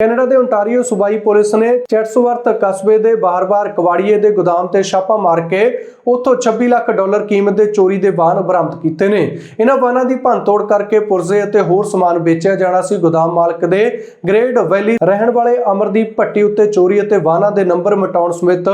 Canada ਦੇ Ontario ਸੂਬਾਈ police ਨੇ ਚੈਟਸਵਰਤ ਕਸਬੇ ਦੇ ਬਾਹਰ-ਬਾਹਰ ਕਵਾੜੀਏ ਦੇ ਗੋਦਾਮ ਤੇ ਛਾਪਾ ਮਾਰ ਕੇ ਉੱਥੋਂ 26 ਲੱਖ ਡਾਲਰ ਕੀਮਤ ਦੇ ਚੋਰੀ ਦੇ ਵਾਹਨ ਬਰਾਮਦ ਕੀਤੇ ਨੇ। ਇਹਨਾਂ ਵਾਹਨਾਂ ਦੀ ਭੰਨਤੋੜ ਕਰਕੇ ਪੁਰਜ਼ੇ ਅਤੇ ਹੋਰ ਸਮਾਨ ਵੇਚਿਆ ਜਾਣਾ ਸੀ ਗੋਦਾਮ ਮਾਲਕ ਦੇ। ਗ੍ਰੇਟ ਵੈਲੀ ਰਹਿਣ ਵਾਲੇ ਅਮਰਦੀਪ ਭੱਟੀ ਉੱਤੇ ਚੋਰੀ ਅਤੇ ਵਾਹਨਾਂ ਦੇ ਨੰਬਰ ਮਿਟਾਉਣ ਸਮੇਤ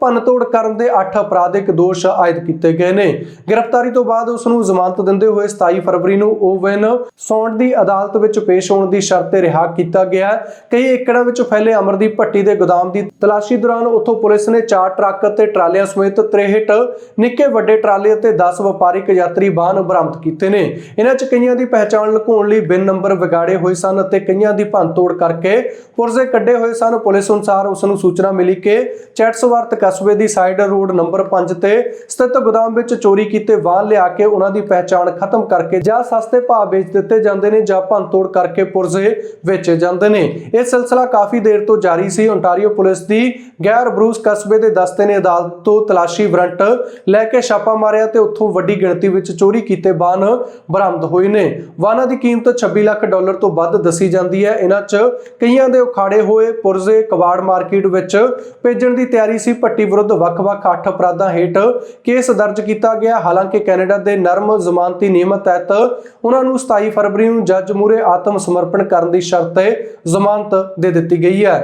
ਭੰਨਤੋੜ ਕਰਨ ਦੇ 8 ਅਪਰਾਧਿਕ ਦੋਸ਼ ਆਇਦ ਕੀਤੇ ਗਏ ਨੇ। ਗ੍ਰਿਫਤਾਰੀ ਤੋਂ ਬਾਅਦ ਉਸ ਨੂੰ ਜ਼ਮਾਨਤ ਦਿੰਦੇ ਹੋਏ 27 ਫਰਵਰੀ ਨੂੰ ਓਵਨ ਸੌਂਡ ਦੀ ਅਦਾਲਤ ਵਿੱਚ ਪੇਸ਼ ਹੋਣ ਦੀ ਸ਼ਰਤ ਤੇ ਰਿਹਾ ਕੀਤਾ ਗਿਆ। ਕਈ ਏਕੜਾਂ ਵਿੱਚ ਫੈਲੇ ਅਮਰਦੀਪ ਭੱਟੀ ਦੇ ਗੋਦਾਮ ਦੀ ਤਲਾਸ਼ੀ ਦੌਰਾਨ ਉੱਥੋਂ ਪੁਲਿਸ ਨੇ ਚਾਰ ਟਰੱਕ ਅਤੇ ਟਰਾਲੀਆਂ ਸਮੇਤ 63 ਨਿੱਕੇ ਵੱਡੇ ਟਰਾਲੇ ਅਤੇ 10 ਵਪਾਰਿਕ ਯਾਤਰੀ ਵਾਹਨ ਬਰਾਮਦ ਕੀਤੇ ਨੇ। ਇਹਨਾਂ 'ਚ ਕਈਆਂ ਦੀ ਪਹਿਚਾਣ ਲੁਕਾਉਣ ਲਈ ਬਿਨ ਨੰਬਰ ਵਿਗਾੜੇ ਹੋਏ ਸਨ ਅਤੇ ਕਈਆਂ ਦੀ ਭੰਨਤੋੜ ਕਰਕੇ ਪੁਰਜ਼ੇ ਕੱਢੇ ਹੋਏ ਸਨ। ਪੁਲਿਸ ਅਨੁਸਾਰ ਉਸ ਨੂੰ ਸੂਚਨਾ ਮਿਲੀ ਕਿ ਚੈਟਸਵਰਤ ਕਸਬੇ ਦੀ ਸਾਈਡ ਰੋਡ ਨੰਬਰ 5 ਤੇ ਸਥਿਤ ਗੋਦਾਮ ਵਿੱਚ ਚੋਰੀ ਕੀਤੇ ਵਾਹਨ ਲਿਆ ਕੇ ਉਹਨਾਂ ਦੀ ਪਹਿਚਾਣ ਖਤਮ ਕਰਕੇ ਜਾਂ ਸਸਤੇ ਭਾਅ ਵੇਚ ਦਿੱਤੇ ਜਾਂਦੇ ਨੇ ਜਾਂ ਭੰਨਤੋੜ ਕਰਕੇ ਪੁਰਜ਼ੇ ਵੇਚੇ ਜਾਂਦੇ ਨੇ। ਇਹ ਸਿਲਸਿਲਾ ਕਾਫੀ ਦੇਰ ਤੋਂ ਜਾਰੀ ਸੀ। ਓਨਟਾਰੀਓ ਪੁਲਿਸ ਦੀ ਗੈਰ ਬਰੂਸ ਕਸਬੇ ਦੇ ਦਸਤੇ ਨੇ ਅਦਾਲਤ ਤੋਂ ਤਲਾਸ਼ੀ ਵਾਰੰਟ ਲੈ ਕੇ ਛਾਪਾ ਮਾਰਿਆ ਤੇ ਉੱਥੋਂ ਵੱਡੀ ਗਿਣਤੀ ਵਿੱਚ ਚੋਰੀ ਕੀਤੇ ਵਾਹਨ ਬਰਾਮਦ ਹੋਏ ਨੇ। ਵਾਹਨਾਂ ਦੀ ਕੀਮਤ 26 ਲੱਖ ਡਾਲਰ ਤੋਂ ਵੱਧ ਦੱਸੀ ਜਾਂਦੀ ਹੈ। ਇਹਨਾਂ 'ਚ ਕਈਆਂ ਦੇ ਉਖਾੜੇ ਹੋਏ ਪੁਰਜ਼ੇ ਕਬਾੜ ਮਾਰਕੀਟ ਵਿੱਚ ਭੇਜਣ ਦੀ ਤਿਆਰੀ ਸੀ। ਭੱਟੀ ਵਿਰੁੱਧ ਵੱਖ-ਵੱਖ 8 ਅਪਰਾਧਾਂ ਹੇਠ ਕੇਸ ਦਰਜ ਕੀਤਾ ਗਿਆ। ਹਾਲਾਂਕਿ ਕੈਨੇਡਾ ਦੇ ਨਰਮ ਜ਼ਮਾਨਤੀ ਨਿਯਮ ਤਹਿਤ ਉਹਨਾਂ ਨੂੰ 27 ਫਰਵਰੀ ਨੂੰ ਜੱਜ ਮੂਹਰੇ ਆਤਮ ਸਮਰਪਣ ਕਰਨ ਦੀ ਸ਼ਰਤ ਤੇ ਜ਼ਮਾਨਤ ਦੇ ਦਿੱਤੀ ਗਈ ਹੈ।